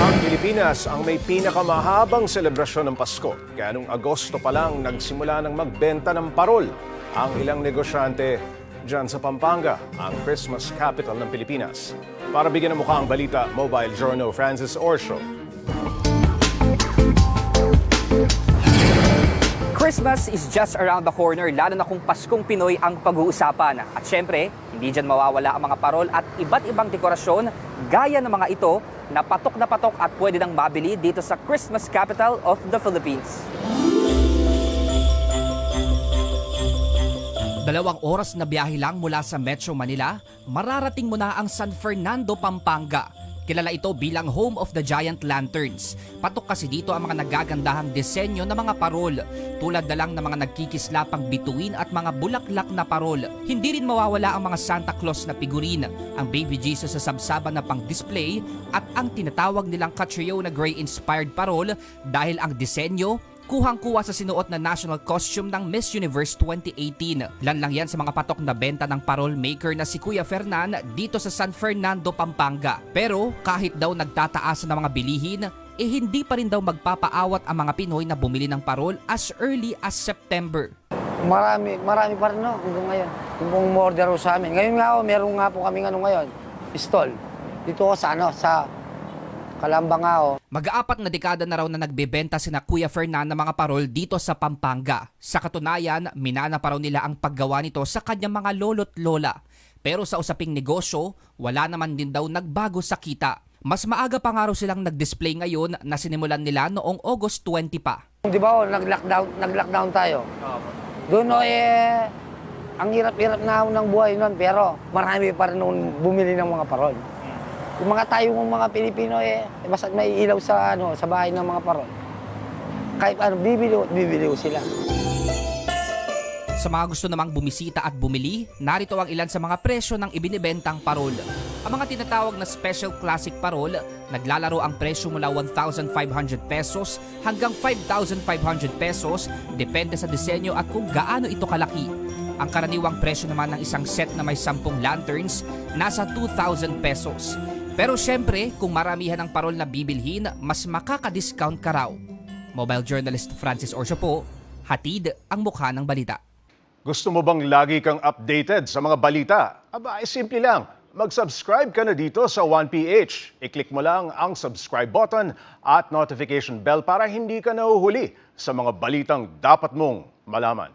Ang Pilipinas ang may pinakamahabang selebrasyon ng Pasko. Kaya noong Agosto pa lang nagsimula ng magbenta ng parol ang ilang negosyante dyan sa Pampanga, ang Christmas capital ng Pilipinas. Para bigyan ng mukha ang balita, Mobile Journal Francis Orsho. Christmas is just around the corner, lalo na kung Paskong Pinoy ang pag-uusapan. At syempre, hindi dyan mawawala ang mga parol at iba't ibang dekorasyon gaya ng mga ito na patok na patok at pwede nang mabili dito sa Christmas capital of the Philippines. Dalawang oras na biyahe lang mula sa Metro Manila, mararating mo na ang San Fernando, Pampanga. Kilala ito bilang Home of the Giant Lanterns. Patok kasi dito ang mga nagagandahang disenyo ng mga parol, tulad na lang ng mga nagkikislapang bituin at mga bulaklak na parol. Hindi rin mawawala ang mga Santa Claus na figurine, ang Baby Jesus sa sabsaba na pang-display at ang tinatawag nilang Catriona Gray-inspired parol dahil ang disenyo kuhang-kuha sa sinuot na national costume ng Miss Universe 2018. Lan lang yan sa mga patok na benta ng parol maker na si Kuya Fernan dito sa San Fernando, Pampanga. Pero kahit daw nagtataas na mga bilihin, eh hindi pa rin daw magpapaawat ang mga Pinoy na bumili ng parol as early as September. Marami, marami pa rin no, hanggang ngayon. Yung order sa amin. Ngayon nga ho, meron nga po kami ano ngayon, stall. Dito sa ano, sa Kalamba nga ho. Mag-aapat na dekada na raw na nagbebenta sina Kuya Fernan ng mga parol dito sa Pampanga. Sa katunayan, minana pa raw nila ang paggawa nito sa kanyang mga lolo't lola. Pero sa usaping negosyo, wala naman din daw nagbago sa kita. Mas maaga pa nga raw silang nag-display ngayon na sinimulan nila noong August 20 pa. Di ba ho, nag-lockdown, nag-lockdown tayo. Doon ho eh, ang hirap-hirap na ng buhay noon, pero marami pa rin noon bumili ng mga parol. Yung mga tayo ng mga Pilipino eh, basta may ilaw sa ano sa bahay ng mga parol. Kahit ano, bibili, ho- bibili sila. Sa mga gusto namang bumisita at bumili, narito ang ilan sa mga presyo ng ibinibentang parol. Ang mga tinatawag na special classic parol, naglalaro ang presyo mula 1,500 pesos hanggang 5,500 pesos depende sa disenyo at kung gaano ito kalaki. Ang karaniwang presyo naman ng isang set na may 10 lanterns nasa 2,000 pesos. Pero syempre, kung maramihan ang parol na bibilhin, mas makaka-discount ka raw. Mobile journalist Francis Orsio po, hatid ang mukha ng balita. Gusto mo bang lagi kang updated sa mga balita? Aba, ay simple lang. Mag-subscribe ka na dito sa 1PH. I-click mo lang ang subscribe button at notification bell para hindi ka nahuhuli sa mga balitang dapat mong malaman.